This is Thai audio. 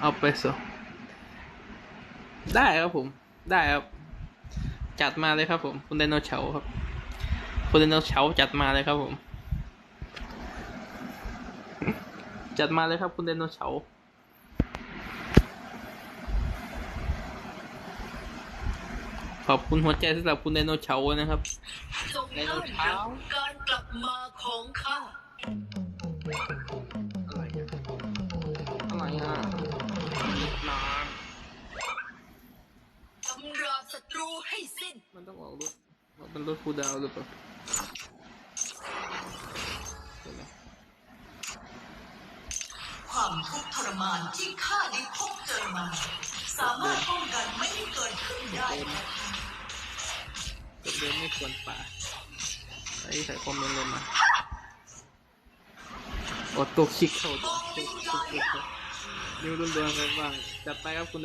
เอาไปสได้ครับผม ได้ครับ จัดมาเลยครับผม คุณไดโนเฉาครับ คุณไดโนเฉาจัดมาเลยครับผม จัดมาเลยครับคุณไดโนเฉาขอบคุณหัวใจสำหรับคุณไดโนเฉานะครับจงต้อนรับการกลับมาของข้า นานทำราศัตรูให้สิ้น มันต้องออกรถมันรถคูลดาวน์หรือเปล่าเดี๋ยวนะความทุกข์ทรมานที่ข้าได้พบเจอมา สามารถป้องกันไม่ให้เกิดขึ้นได้เดินไม่ควรป่าไอ้ใส่คอมเมนต์เลยมาออโต้คลิกเข้า นิ้วรุนแรงไปบ้างจัดไปครับคุณ